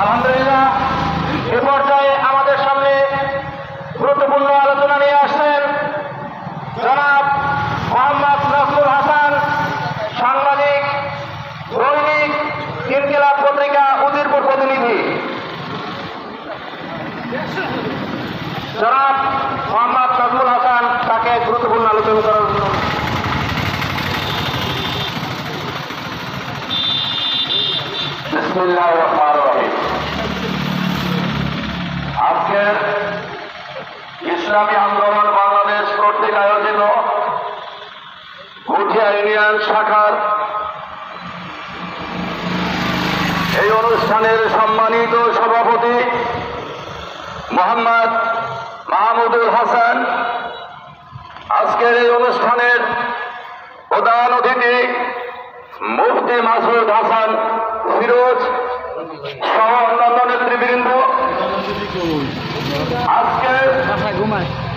আলহামদুলিল্লাহ, এ পর্যায়ে আমাদের সামনে গুরুত্বপূর্ণ আলোচনা নিয়ে আসছেন জনাব মোহাম্মদ নজরুল হাসান, সাংবাদিক, দৈনিক ইনকিলাব পত্রিকা উদিরপুর প্রতিনিধি। জনাব মোহাম্মদ নজরুল হাসান তাকে গুরুত্বপূর্ণ আলোচনা করার জন্য। বিসমিল্লাহ রহমান রহিম আজকের ইসলামী আন্দোলন বাংলাদেশ কর্তৃক আয়োজিত ভুটিয়া ইউনিয়ন শাখার এই অনুষ্ঠানের সম্মানিত সভাপতি মোহাম্মদ মাহমুদুল হাসান। আজকের এই অনুষ্ঠানের প্রধান অতিথি মুফতি মাসুদ হাসান ফিরোজ much.